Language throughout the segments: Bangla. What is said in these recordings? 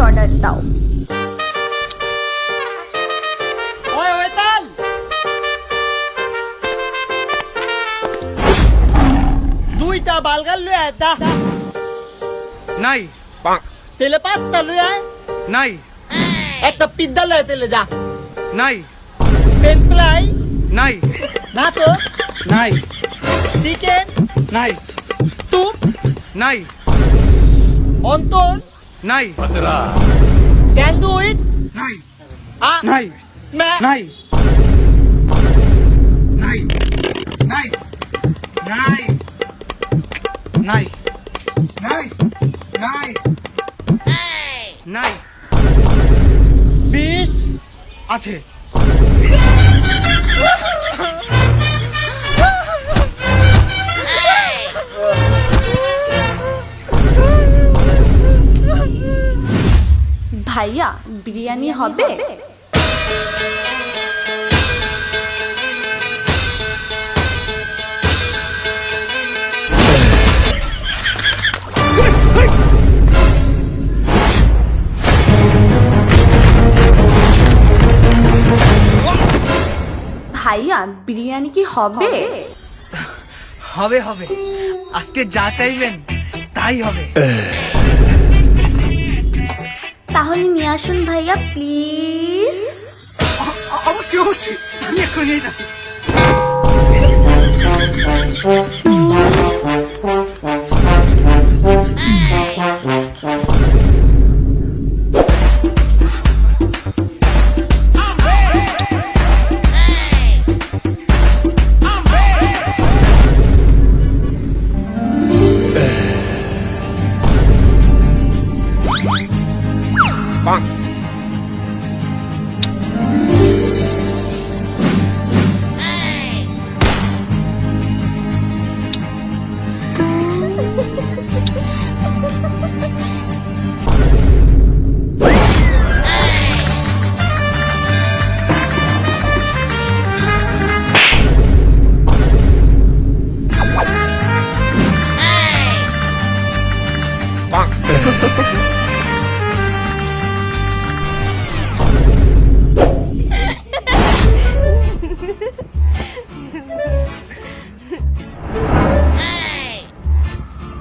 অর্ডার দাও। দুইটা বালগাল লুয়ে আয় দা। নাই। তেলে পাত্তা আয়। নাই। একটা পিদ্দা তেলে যা। নাই। পেন প্লাই নাই। না তো? নাই। চিকেন। নাই। তুপ। নাই। অন্তর। নাই। ক্যান ডু ইট নাই। আ নাই। মে নাই। নাই। নাই। নাই। নাই। নাই। নাই। নাই। বিশ আছে। ভাইয়া বিরিয়ানি হবে? ভাইয়া বিরিয়ানি কি হবে? হবে। হবে আজকে যা চাইবেন তাই হবে। তাহলে নিয়ে আসুন ভাইয়া প্লিজ অবশ্যই অবশ্যই। আমি এক্ষুনি 棒。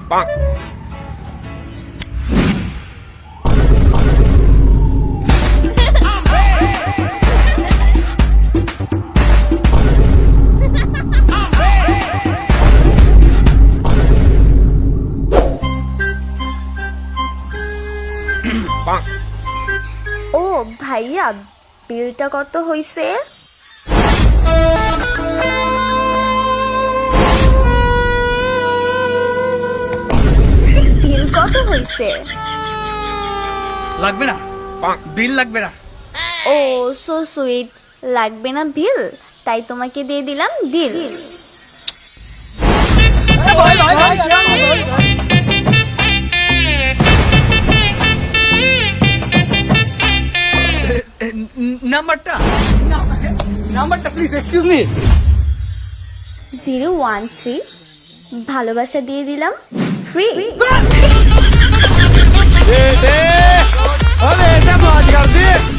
যাচ্ছি ও ভাইয়া বিলটা কত হইছে হইছে লাগবে না? বিল লাগবে না? ও সো সুইট লাগবে না বিল? তাই তোমাকে দিয়ে দিলাম দিল এ, ন- নাম্বারটা? Number please excuse me zero one three. ভালোবাসা দিয়ে দিলাম। Free Dede! Dede! Dede! Dede!